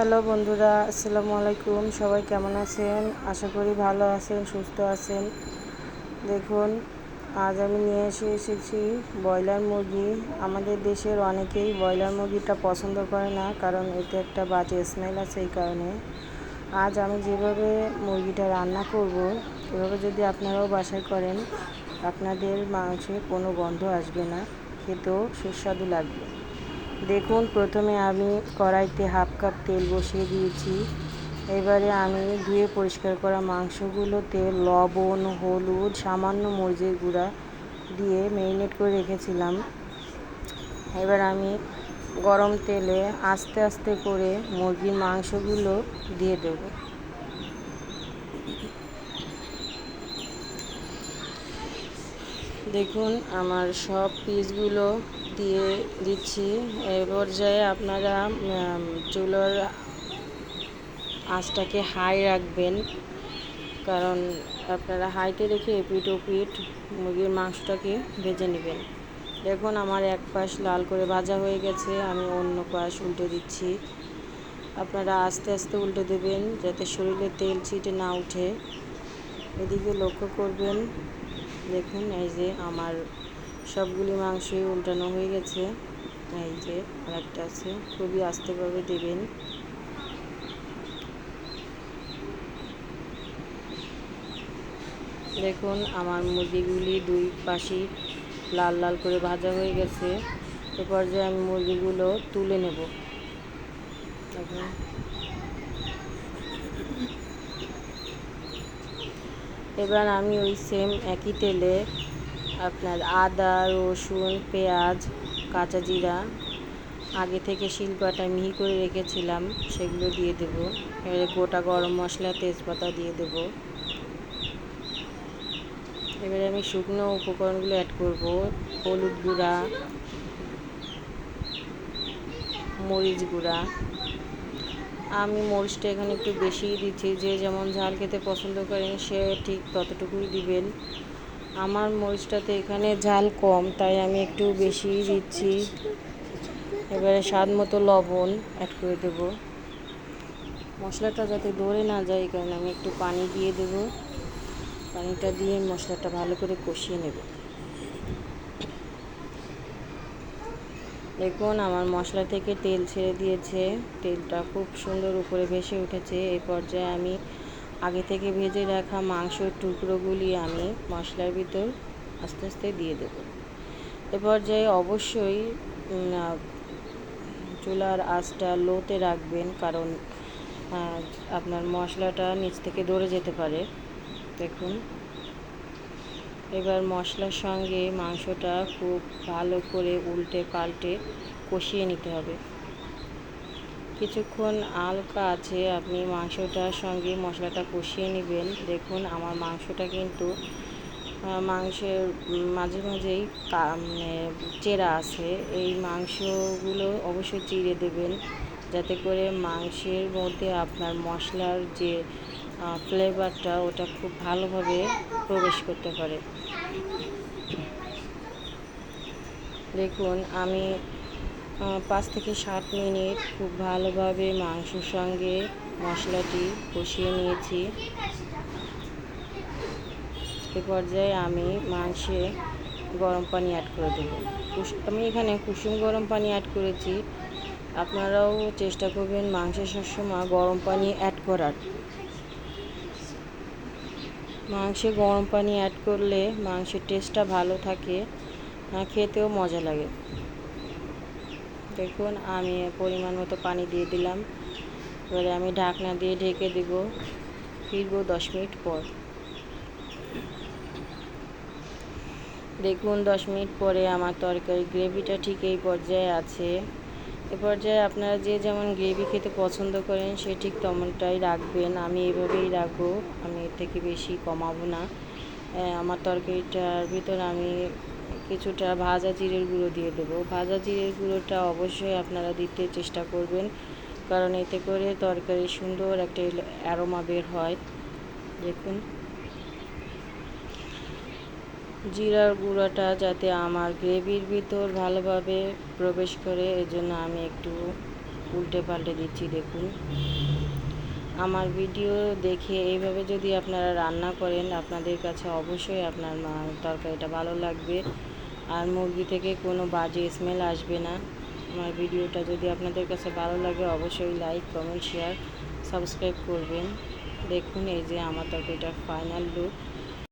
Hello বন্ধুরা, আসসালামু আলাইকুম। সবাই কেমন আছেন? আশা করি ভালো আছেন, সুস্থ আছেন। দেখুন, আজ আমি নিয়ে এসে এসেছি ব্রয়লার মুরগি। আমাদের দেশের অনেকেই ব্রয়লার মুরগিটা পছন্দ করে না, কারণ এতে একটা বাজে স্মেল আছে এই কারণে। আজ আমি যেভাবে মুরগিটা রান্না করব, এভাবে যদি আপনারাও বাসায় করেন, আপনাদের মাংসে কোনো গন্ধ আসবে না, খেতেও সুস্বাদু লাগবে। দেখুন, প্রথমে আমি কড়াইতে হাফ কাপ তেল বসিয়ে দিয়েছি। এবারে আমি ধুয়ে পরিষ্কার করা মাংসগুলোতে লবণ, হলুদ, সামান্য মরিচের গুঁড়া দিয়ে ম্যারিনেট করে রেখেছিলাম। এবার আমি গরম তেলে আস্তে আস্তে করে মুরগির মাংসগুলো দিয়ে দেব। দেখুন, আমার সব পিসগুলো দিয়ে দিচ্ছি। এ পর্যায়ে আপনারা চুলোর আঁচটাকে হাই রাখবেন। কারণ আপনারা হাইতে রেখে এপিট ওপিট মুরগির মাংসটাকে ভেজে নেবেন। দেখুন, আমার এক পাশ লাল করে ভাজা হয়ে গেছে, আমি অন্য পাশ উল্টে দিচ্ছি। আপনারা আস্তে আস্তে উল্টে দেবেন, যাতে শরীরে তেল ছিটে না উঠে। এদিকে লক্ষ্য করবেন, দেখুন, এই যে আমার সবগুলি মাংসই উল্টানো হয়ে গেছে। এই যে আরেকটা আছে, খুবই আস্তেভাবে দেবেন। দেখুন, আমার মুরগিগুলি দুই পাশে লাল লাল করে ভাজা হয়ে গেছে। এ পর্যায়ে আমি মুরগিগুলো তুলে নেব। এবার আমি ওই সেম একই তেলে আপনার আদা, রসুন, পেঁয়াজ, কাঁচা জিরা। আগে থেকে শিলপাটা মিহি করে রেখেছিলাম, সেগুলো দিয়ে দেব। এবারে গোটা গরম মশলা তেজপাতা দিয়ে দেব। এবারে আমি শুকনো উপকরণগুলো অ্যাড করব, হলুদ গুঁড়া, মরিচ গুঁড়া। আমি মরিচটা এখানে একটু বেশিই দিচ্ছি, যে যেমন ঝাল খেতে পছন্দ করেন সে ঠিক ততটুকুই দিবেন। আমার মরিচটাতে এখানে ঝাল কম, তাই আমি একটু বেশি দিচ্ছি। এবারে স্বাদ মতো লবণ অ্যাড করে দেবো। মশলাটা যাতে ধরে না যায়, এই কারণে আমি একটু পানি দিয়ে দেব। পানিটা দিয়ে মশলাটা ভালো করে কষিয়ে নেব। দেখুন, আমার মশলা থেকে তেল ছেড়ে দিয়েছে। তেলটা খুব সুন্দর উপরে ভেসে উঠেছে। এই পর্যায়ে আমি আগে থেকে ভেজে রাখা মাংসর টুকরোগুলি আমি মশলার ভিতর আস্তে আস্তে দিয়ে দেব। এ পর্যায়ে অবশ্যই চুলার আঁচটা লোতে রাখবেন কারণ আপনার মশলাটা নিচ থেকে দৌড়ে যেতে পারে। দেখুন। এবার মশলার সঙ্গে মাংসটা খুব ভালো করে উল্টে পাল্টে কষিয়ে নিতে হবে। কিছুক্ষণ আলকা আছে, আপনি মাংসটার সঙ্গে মশলাটা কষিয়ে নেবেন। দেখুন, আমার মাংসটা কিন্তু মাংসের মাঝে মাঝেই মানে চেরা আছে। এই মাংসগুলো অবশ্যই চিড়ে দেবেন, যাতে করে মাংসের মধ্যে আপনার মশলার যে ফ্লেভারটা ওটা খুব ভালোভাবে প্রবেশ করতে পারে। দেখুন, আমি পাঁচ থেকে সাত মিনিট খুব ভালোভাবে মাংসর সঙ্গে মশলাটি কষিয়ে নিয়েছি। এ পর্যায়ে আমি মাংসে গরম পানি অ্যাড করে দেবো। আমি এখানে কুসুম গরম পানি অ্যাড করেছি। আপনারাও চেষ্টা করবেন মাংসের সবসময় গরম পানি অ্যাড করার। মাংসে গরম পানি অ্যাড করলে মাংসের টেস্টটা ভালো থাকে খেতেও মজা লাগে। দেখুন, আমি পরিমাণ মতো পানি দিয়ে দিলাম। এবারে আমি ঢাকনা দিয়ে ঢেকে দেব। ফিরবো দশ মিনিট পর। দেখুন, দশ মিনিট পরে আমার তরকারি গ্রেভিটা ঠিক এই পর্যায়ে আছে। এ পর্যায়ে আপনারা যে যেমন গ্রেভি খেতে পছন্দ করেন, সে ঠিক তেমনটাই রাখবেন। আমি এভাবেই রাখব। আমি এর থেকে বেশি কমাবো না। আমার তরকারিটার ভিতর আমি কিছুটা ভাজা জিরের গুঁড়ো দিয়ে দেবো। ভাজা জিরের গুঁড়োটা অবশ্যই আপনারা দিতে চেষ্টা করবেন, কারণ এতে করে তরকারি সুন্দর একটা অ্যারোমা বের হয়। দেখুন। জিরার গুঁড়োটা যাতে আমার গ্রেভির ভিতর ভালোভাবে প্রবেশ করে, এজন্য আমি একটু উল্টে পাল্টে দিচ্ছি, দেখুন। আমার ভিডিও দেখে এইভাবে যদি আপনারা রান্না করেন, আপনাদের কাছে অবশ্যই আপনার তরকারিটা ভালো লাগবে। আর মুরগি থেকে কোনো বাজে স্মেল আসবে না। আমার ভিডিওটা যদি আপনাদের কাছে ভালো লাগে, অবশ্যই লাইক কমেন্ট শেয়ার সাবস্ক্রাইব করবেন। দেখুন এই যে আমার তরকারিটার ফাইনাল লুক